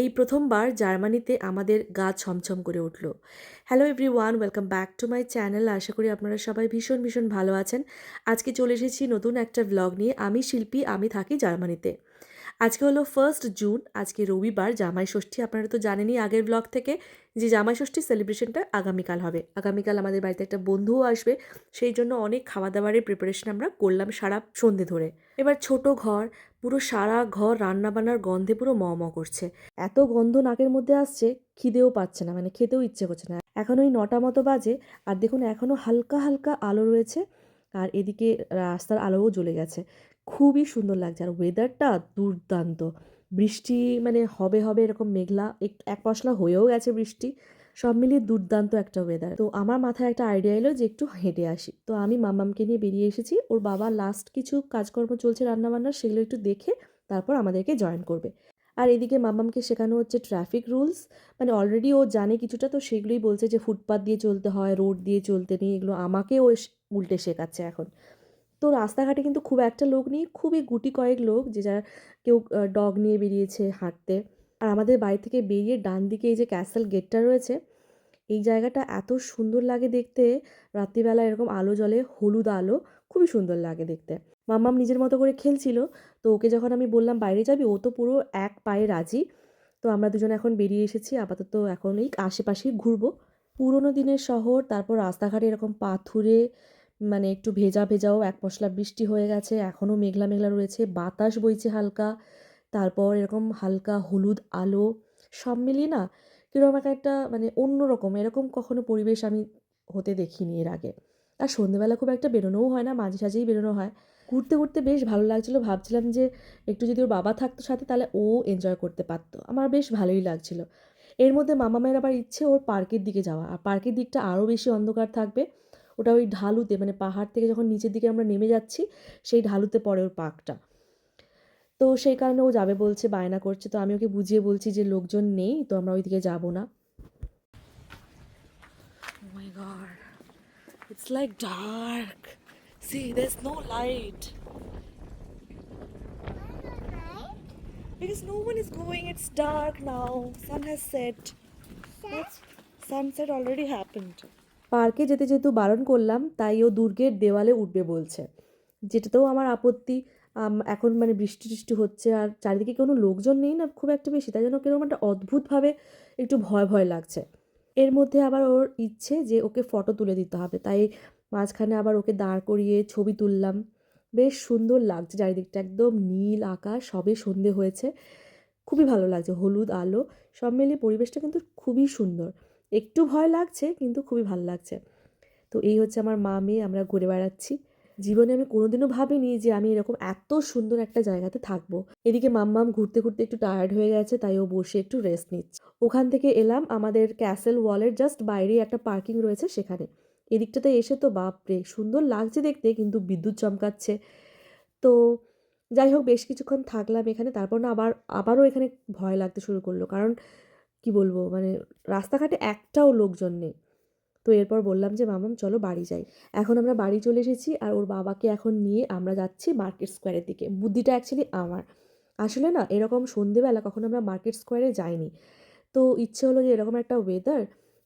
এই প্রথমবার জার্মানিতে আমাদের গা ছমছম করে উঠল। Hello everyone welcome back to my channel আশা করি আপনারা সবাই ভীষণ ভীষণ ভালো আছেন। আজকে চলে এসেছি নতুন একটা ব্লগ নিয়ে। আমি শিল্পী, আমি থাকি জার্মানিতে। আজকে হলো ফার্স্ট জুন আজকে রবিবার, জামাই ষষ্ঠী। আপনারা তো জানেনই আগের ব্লগ থেকে যে জামাই ষষ্ঠী সেলিব্রেশনটা আগামীকাল হবে। আগামীকাল আমাদের বাড়িতে একটা বন্ধুও আসবে, সেই জন্য অনেক খাওয়া দাওয়ারের প্রিপারেশন আমরা করলাম সারা সন্ধে ধরে। এবার ছোট ঘর, পুরো সারা ঘর রান্নাবান্নার গন্ধে পুরো ম ম করছে। এত গন্ধ নাকের মধ্যে আসছে, খিদেও পাচ্ছে না মানে খেতেও ইচ্ছে করছে না। এখন ওই নটা মতো বাজে, আর দেখুন এখনও হালকা হালকা আলো রয়েছে, আর এদিকে রাস্তার আলোও জ্বলে গেছে। খুবই সুন্দর লাগছে। আর ওয়েদারটা দুর্দান্ত। বৃষ্টি মানে হবে হবে এরকম মেঘলা, এক- পশলা হয়েও গেছে বৃষ্টি। সব মিলিয়ে দুর্দান্ত একটা ওয়েদার তো আমার মাথায় একটা আইডিয়া এলো যে একটু হেঁটে আসি। তো আমি মাম্মামকে নিয়ে বেরিয়ে এসেছি। ওর বাবা লাস্ট কিছু কাজকর্ম চলছে রান্নাবান্নার, সেগুলো একটু দেখে তারপর আমাদেরকে জয়েন করবে। আর এদিকে মাম্মামকে শেখানো হচ্ছে ট্রাফিক রুলস মানে অলরেডি ও জানে কিছুটা, তো সেগুলোই বলছে যে ফুটপাথ দিয়ে চলতে হয় রোড দিয়ে চলতে নেই, এগুলো আমাকেও উল্টে শেখাচ্ছে এখন। তো রাস্তাঘাটে কিন্তু খুব একটা লোক নেই, খুবই গুটি কয়েক লোক যে যারা কেউ ডগ নিয়ে বেরিয়েছে হাঁটতে। আর আমাদের বাড়ি থেকে বেরিয়ে ডান দিকে এই যে ক্যাসেল গেটটা রয়েছে, এই জায়গাটা এত সুন্দর লাগে দেখতে। রাত্রিবেলা এরকম আলো জ্বলে, হলুদ আলো, খুবই সুন্দর লাগে দেখতে। মাম্মাম নিজের মতো করে খেলছিল, তো ওকে যখন আমি বললাম, বাইরে যাবি? ও তো পুরো এক পায়ে রাজি। তো আমরা দুজন এখন বেরিয়ে এসেছি, আপাতত এখন এই আশেপাশেই ঘুরবো। পুরোনো দিনের শহর, তারপর রাস্তাঘাটে এরকম পাথুরে মানে একটু ভেজা ভেজাও, এক পশলা বৃষ্টি হয়ে গেছে, এখনও মেঘলা মেঘলা রয়েছে, বাতাস বইছে হালকা। তারপর এরকম হালকা হলুদ আলো, সব মিলিয়ে না কীরকম এক একটা মানে অন্যরকম, এরকম কখনো পরিবেশ আমি হতে দেখিনি এর আগে। আর সন্ধেবেলা খুব একটা বেরোনোও হয় না, মাঝে সাঝেই বেরোনো হয়। ঘুরতে ঘুরতে বেশ ভালো লাগছিল, ভাবছিলাম যে একটু যদি ওর বাবা থাকতো সাথে তাহলে ও এনজয় করতে পারতো। আমার বেশ ভালোই লাগছিল। এর মধ্যে মামা মায়ের আবার ইচ্ছে ওর পার্কের দিকে যাওয়া, আর পার্কের দিকটা আরও বেশি অন্ধকার থাকবে। ওটা ওই ঢালুতে মানে পাহাড় থেকে যখন নিচের দিকে আমরা নেমে যাচ্ছি সেই ঢালুতে পড়ে ওর পার্কটা তো সেই কারণে ও যাবে বলছে বায়না করছে তো আমি ওকে বুঝিয়ে বলছি যে লোকজন নেই তো আমরা ওইদিকে যাব না Oh. It's like dark. See, there's no light. Because no one is going, it's dark now. Sun has set. That's, sunset already happened. পার্কে যেতে যেহেতু বারণ করলাম, তাই ও দুর্গের দেওয়ালে উঠবে বলছে। যেটাতেও আমার আপত্তি এখন মানে বৃষ্টি টিষ্টি হচ্ছে আর চারিদিকে কোনো লোকজন নেই না খুব একটা বেশি, তাই জন্য কীরকম একটা অদ্ভুতভাবে একটু ভয় ভয় লাগছে। এর মধ্যে আবার ওর ইচ্ছে যে ওকে ফটো তুলে দিতে হবে, তাই মাঝখানে আবার ওকে দাঁড় করিয়ে ছবি তুললাম। বেশ সুন্দর লাগছে চারিদিকটা, একদম নীল আকাশ, সবে সন্ধে হয়েছে। খুবই ভালো লাগছে, হলুদ আলো, সব মিলিয়ে পরিবেশটা কিন্তু খুবই সুন্দর। একটু ভয় লাগছে, কিন্তু খুবই ভালো লাগছে। তো এই হচ্ছে আমার মা মেয়ে, আমরা ঘুরে বেড়াচ্ছি। জীবনে আমি কোনোদিনও ভাবিনি যে আমি এরকম এত সুন্দর একটা জায়গাতে থাকব। এদিকে মাম্মাম ঘুরতে ঘুরতে একটু টায়ার্ড হয়ে গেছে, তাই ও বসে একটু রেস্ট নিচ্ছে। ওখান থেকে এলাম, আমাদের ক্যাসেল ওয়ালের জাস্ট বাইরে একটা পার্কিং রয়েছে সেখানে। এদিকটাতে এসে তো বাপরে, সুন্দর লাগছে দেখতে, কিন্তু বিদ্যুৎ চমকাচ্ছে। তো যাই হোক, বেশ কিছুক্ষণ থাকলাম এখানে, তারপর না আবার, আবারও এখানে ভয় লাগতে শুরু করল। কারণ কি বলব? মানে রাস্তাঘাটে একটাও লোকজন নেই। তো এরপর বললাম যে, মামাম, চলো বাড়ি যাই। এখন আমরা বাড়ি চলে এসেছি আর ওর বাবাকে এখন নিয়ে আমরা যাচ্ছি মার্কেট স্কোয়ারের দিকে। বুদ্ধিটা অ্যাকচুয়ালি আমার। আসলে না, এরকম সন্ধেবেলা কখনো আমরা মার্কেট স্কোয়ারে যাইনি। তো ইচ্ছে হলো যে, এরকম একটা ওয়েদার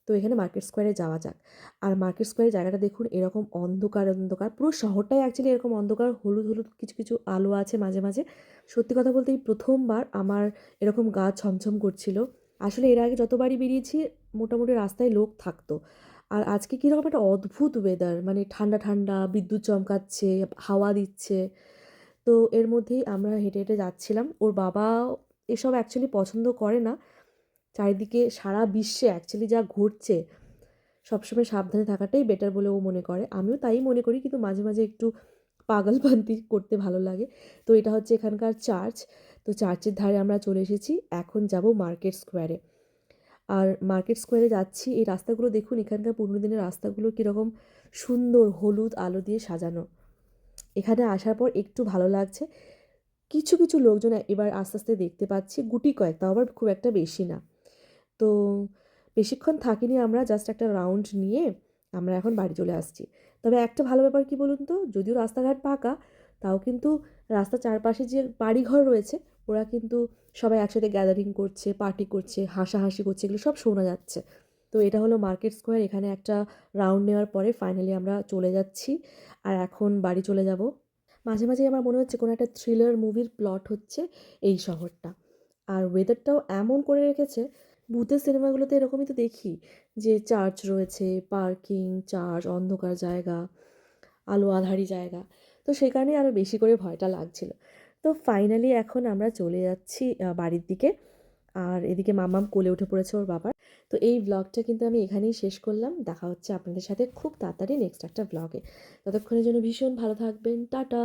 তো এখানে মার্কেট স্কোয়ারে যাওয়া যাক। আর মার্কেট স্কোয়ারের জায়গাটা দেখুন, এরকম অন্ধকার অন্ধকার। পুরো শহরটাই অ্যাকচুয়ালি এরকম অন্ধকার, হলুদ হলুদ, কিছু কিছু আলো আছে মাঝে মাঝে। সত্যি কথা বলতে এই প্রথমবার আমার এরকম গা ছমছম করছিল। আসলে এর আগে যতবারই বেরিয়েছি, মোটামুটি রাস্তায় লোক থাকতো। আর আজকে কীরকম একটা অদ্ভুত ওয়েদার মানে ঠান্ডা ঠান্ডা, বিদ্যুৎ চমকাচ্ছে, হাওয়া দিচ্ছে। তো এর মধ্যেই আমরা হেঁটে হেঁটে যাচ্ছিলাম। ওর বাবা এসব অ্যাকচুয়ালি পছন্দ করে না। চারিদিকে সারা বিশ্বে অ্যাকচুয়ালি যা ঘটছে, সবসময় সাবধানে থাকাটাই বেটার বলে ও মনে করে। আমিও তাই মনে করি, কিন্তু মাঝে মাঝে একটু পাগলপান্তি করতে ভালো লাগে। তো এটা হচ্ছে এখানকার চার্চ তো চার্চের ধারে আমরা চলে এসেছি। এখন যাব মার্কেট স্কোয়ারে। আর মার্কেট স্কোয়ারে যাচ্ছি, এই রাস্তাগুলো দেখুন, এখানকার পুরনো দিনের রাস্তাগুলো কীরকম সুন্দর, হলুদ আলো দিয়ে সাজানো। এখানে আসার পর একটু ভালো লাগছে। কিছু কিছু লোকজন এবার আস্তে আস্তে দেখতে পাচ্ছি, গুটি কয়েক, তাও আবার খুব একটা বেশি না। তো বেশিক্ষণ থাকিনি আমরা জাস্ট একটা রাউন্ড নিয়ে আমরা এখন বাড়ি চলে আসছি। তবে একটা ভালো ব্যাপার কি বলুন তো, যদিও রাস্তাঘাট পাকা তাও কিন্তু রাস্তার চারপাশে যে বাড়িঘর রয়েছে, ওরা কিন্তু সবাই একসাথে গ্যাদারিং করছে পার্টি করছে, হাসাহাসি করছে, এগুলো সব শোনা যাচ্ছে। তো এটা হলো মার্কেট স্কোয়ার এখানে একটা রাউন্ড নেওয়ার পরে ফাইনালি আমরা চলে যাচ্ছি আর এখন বাড়ি চলে যাব। মাঝে মাঝে আমার মনে হচ্ছে কোনো একটা থ্রিলার মুভির প্লট হচ্ছে এই শহরটা। আর ওয়েদারটাও এমন করে রেখেছে, ভূতের সিনেমাগুলোতে এরকমই তো দেখি যে চার্চ রয়েছে পার্কিং চার্চ অন্ধকার জায়গা, আলো আধারি জায়গা। তো সেই কারণেই আরও বেশি করে ভয়টা লাগছিল। তো ফাইনালি এখন আমরা চলে যাচ্ছি বাড়ির দিকে। আর এদিকে মামাম কোলে উঠে পড়েছে ওর বাবার। তো এই ব্লগটা কিন্তু আমি এখানেই শেষ করলাম। দেখা হচ্ছে আপনাদের সাথে খুব তাড়াতাড়ি নেক্সট একটা ব্লগে ততক্ষণের জন্য ভীষণ ভালো থাকবেন। টাটা!